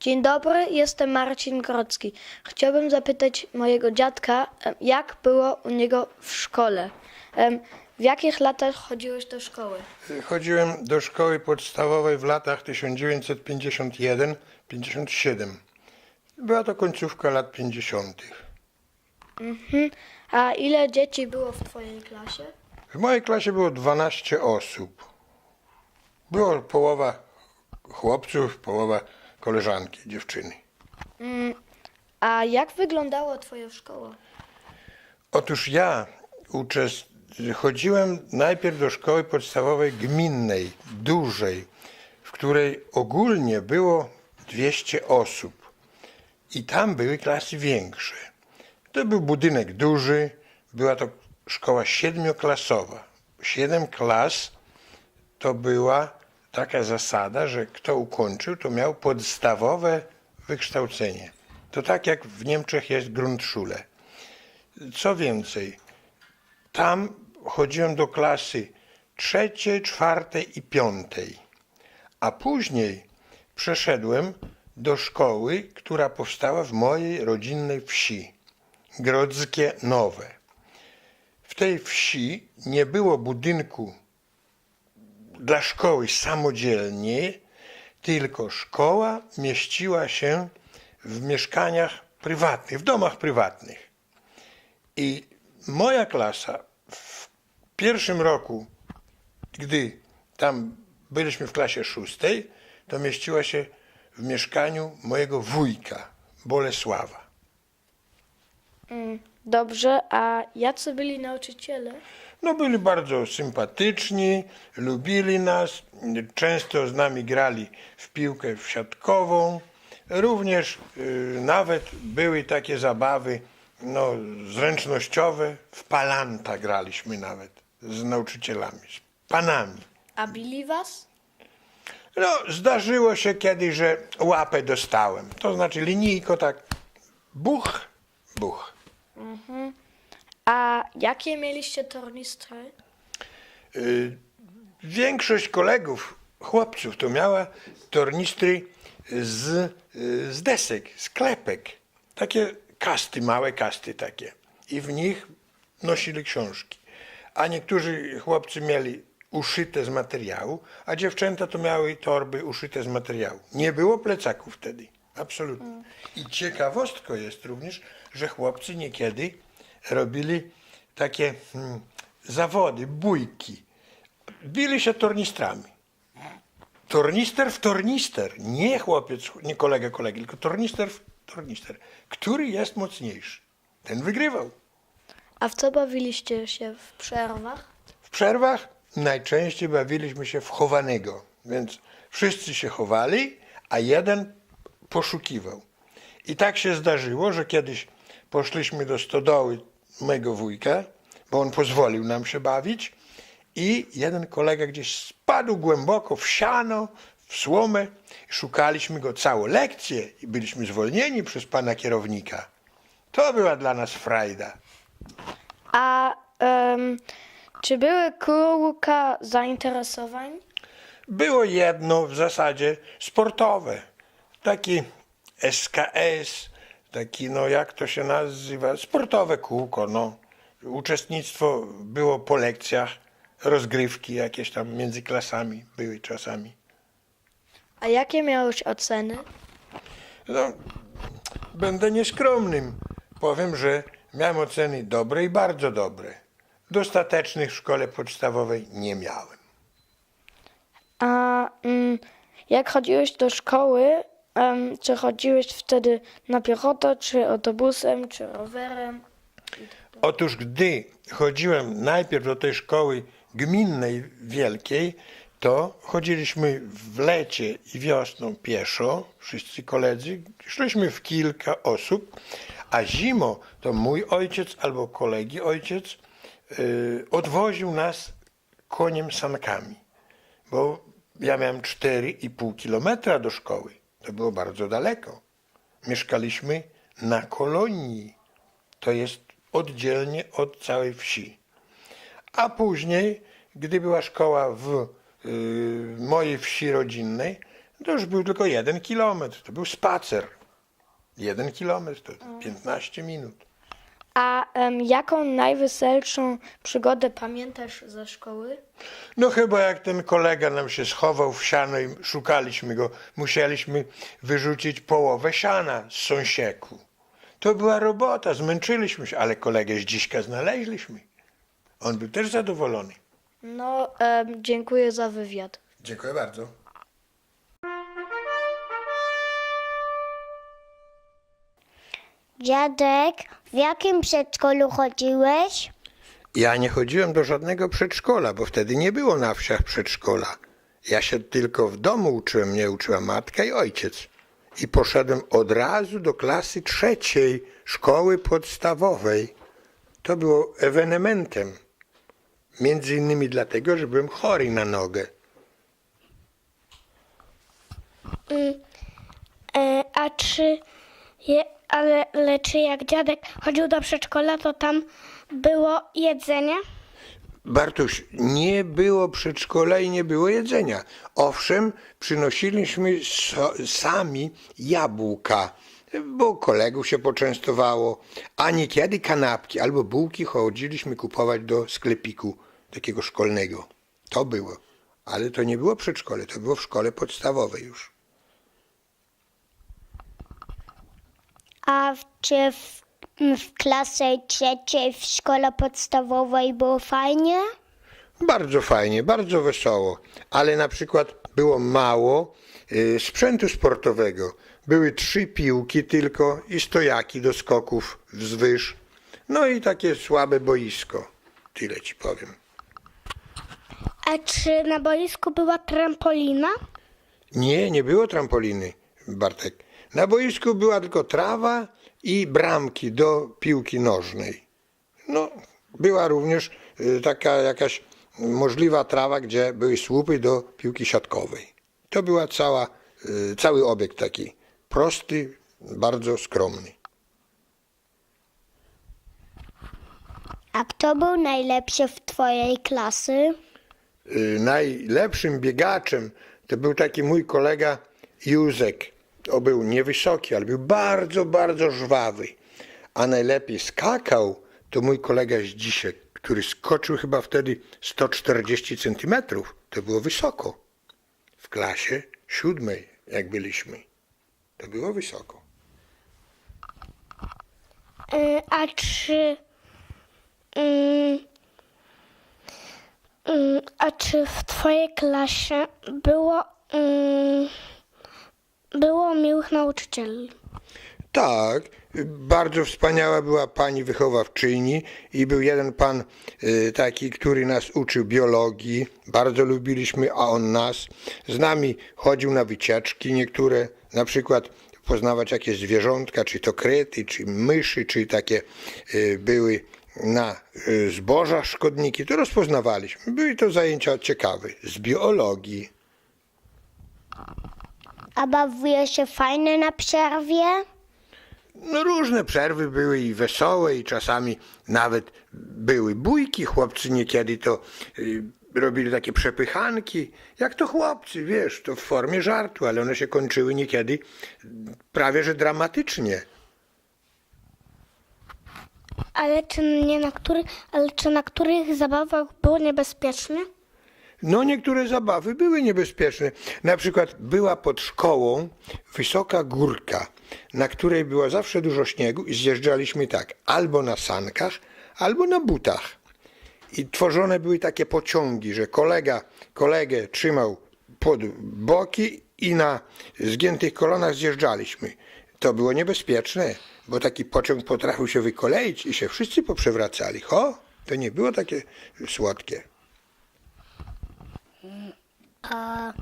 Dzień dobry, jestem Marcin Grodzki. Chciałbym zapytać mojego dziadka, jak było u niego w szkole. W jakich latach chodziłeś do szkoły? Chodziłem do szkoły podstawowej w latach 1951-57. Była to końcówka lat 50. A ile dzieci było w twojej klasie? W mojej klasie było 12 osób. Było połowa chłopców, połowa koleżanki, dziewczyny. A jak wyglądała twoja szkoła? Otóż ja uczest... chodziłem najpierw do szkoły podstawowej gminnej, dużej, w której ogólnie było 200 osób. I tam były klasy większe. To był budynek duży, była to szkoła siedmioklasowa. Siedem klas to była taka zasada, że kto ukończył, to miał podstawowe wykształcenie. To tak jak w Niemczech jest Grundschule. Co więcej, tam chodziłem do klasy trzeciej, czwartej i piątej, a później przeszedłem do szkoły, która powstała w mojej rodzinnej wsi, Grodzkie Nowe. W tej wsi nie było budynku dla szkoły samodzielnie, tylko szkoła mieściła się w mieszkaniach prywatnych, w domach prywatnych. I moja klasa w pierwszym roku, gdy tam byliśmy w klasie szóstej, to mieściła się w mieszkaniu mojego wujka, Bolesława. Dobrze, a jacy byli nauczyciele? No byli bardzo sympatyczni, lubili nas, często z nami grali w piłkę w siatkową. Również y, nawet były takie zabawy no, zręcznościowe. W palanta graliśmy nawet z nauczycielami, z panami. A bili was? No, zdarzyło się kiedyś, że łapę dostałem. To znaczy linijko tak buch, buch. A jakie mieliście tornistry? Y, Większość kolegów, chłopców, to miała tornistry z, y, z desek, z klepek. Takie kasty, małe kasty takie. I w nich nosili książki. A niektórzy chłopcy mieli uszyte z materiału, a dziewczęta to miały torby uszyte z materiału. Nie było plecaków wtedy. Absolutnie. I ciekawostką jest również, że chłopcy niekiedy robili takie hmm, zawody, bójki. Bili się tornistrami. Tornister w tornister. Nie chłopiec, nie kolega kolegi, tylko tornister w tornister. Który jest mocniejszy? Ten wygrywał. A w co bawiliście się w przerwach? W przerwach najczęściej bawiliśmy się w chowanego, więc wszyscy się chowali, a jeden poszukiwał. I tak się zdarzyło, że kiedyś poszliśmy do stodoły mojego wujka, bo on pozwolił nam się bawić i jeden kolega gdzieś spadł głęboko w siano, w słomę. Szukaliśmy go całą lekcję i byliśmy zwolnieni przez pana kierownika. To była dla nas frajda. A em, czy były kółka zainteresowań? Było jedno w zasadzie sportowe. Taki SKS, taki, no jak to się nazywa, sportowe kółko, no. Uczestnictwo było po lekcjach, rozgrywki jakieś tam między klasami były czasami. A jakie miałeś oceny? No, będę nieskromnym. Powiem, że miałem oceny dobre i bardzo dobre. Dostatecznych w szkole podstawowej nie miałem. A mm, jak chodziłeś do szkoły, em, czy chodziłeś wtedy na piechotę, czy autobusem, czy rowerem? Otóż gdy chodziłem najpierw do tej szkoły gminnej wielkiej, to chodziliśmy w lecie i wiosną pieszo, wszyscy koledzy, szliśmy w kilka osób, a zimą to mój ojciec albo kolegi ojciec odwoził nas koniem sankami, bo ja miałem 4,5 kilometra do szkoły. To było bardzo daleko. mieszkaliśmy na kolonii. To jest oddzielnie od całej wsi. A później, gdy była szkoła w y, mojej wsi rodzinnej, to już był tylko jeden kilometr. To był spacer. Jeden kilometr to 15 minut. A em, jaką najweselszą przygodę pamiętasz ze szkoły? No chyba jak ten kolega nam się schował w siano i szukaliśmy go, musieliśmy wyrzucić połowę siana z sąsieku. To była robota, zmęczyliśmy się, ale kolegę z dziśka znaleźliśmy. On był też zadowolony. No, em, dziękuję za wywiad. Dziękuję bardzo. Dziadek, w jakim przedszkolu chodziłeś? Ja nie chodziłem do żadnego przedszkola, bo wtedy nie było na wsiach przedszkola. Ja się tylko w domu uczyłem, mnie uczyła matka i ojciec. I poszedłem od razu do klasy trzeciej szkoły podstawowej. To było ewenementem. Między innymi dlatego, że byłem chory na nogę. E, a czy, je, ale, ale czy jak dziadek chodził do przedszkola, to tam było jedzenie? Bartuś, nie było przedszkola i nie było jedzenia. Owszem, przynosiliśmy so, sami jabłka, bo kolegów się poczęstowało, a niekiedy kanapki albo bułki chodziliśmy kupować do sklepiku takiego szkolnego. To było. Ale to nie było przedszkole, to było w szkole podstawowej już. A czy w, w klasie trzeciej w szkole podstawowej było fajnie? Bardzo fajnie, bardzo wesoło, ale na przykład było mało y, sprzętu sportowego. Były trzy piłki tylko i stojaki do skoków wzwyż. No i takie słabe boisko. Tyle ci powiem. A czy na boisku była trampolina? Nie, nie było trampoliny, Bartek. Na boisku była tylko trawa i bramki do piłki nożnej. No, była również y, taka jakaś możliwa trawa, gdzie były słupy do piłki siatkowej. To była cała, y, cały obiekt taki prosty, bardzo skromny. A kto był najlepszy w twojej klasy? y, najlepszym biegaczem to był taki mój kolega Józek. Był niewysoki, ale był bardzo, bardzo żwawy. A najlepiej skakał to mój kolega Zdzisiek, który skoczył chyba wtedy 140 centymetrów. To było wysoko. W klasie siódmej, jak byliśmy. To było wysoko. E, a czy... Mm, mm, a czy w twojej klasie było... Mm, było miłych nauczycieli? Tak, bardzo wspaniała była pani wychowawczyni i był jeden pan y, taki, który nas uczył biologii. Bardzo lubiliśmy, a on nas. Z nami chodził na wycieczki niektóre, na przykład poznawać jakieś zwierzątka, czy to krety, czy myszy, czy takie y, były na y, zbożach szkodniki. To rozpoznawaliśmy. Były to zajęcia ciekawe z biologii. A bawiłeś się fajnie na przerwie? No różne przerwy były i wesołe i czasami nawet były bójki. Chłopcy niekiedy to y, robili takie przepychanki. Jak to chłopcy, wiesz, to w formie żartu, ale one się kończyły niekiedy prawie że dramatycznie. Ale czy nie na których, ale czy na których zabawach było niebezpiecznie? No niektóre zabawy były niebezpieczne. Na przykład była pod szkołą wysoka górka, na której było zawsze dużo śniegu i zjeżdżaliśmy tak, albo na sankach, albo na butach. I tworzone były takie pociągi, że kolega kolegę trzymał pod boki i na zgiętych kolanach zjeżdżaliśmy. To było niebezpieczne, bo taki pociąg potrafił się wykoleić i się wszyscy poprzewracali. Ho, to nie było takie słodkie. A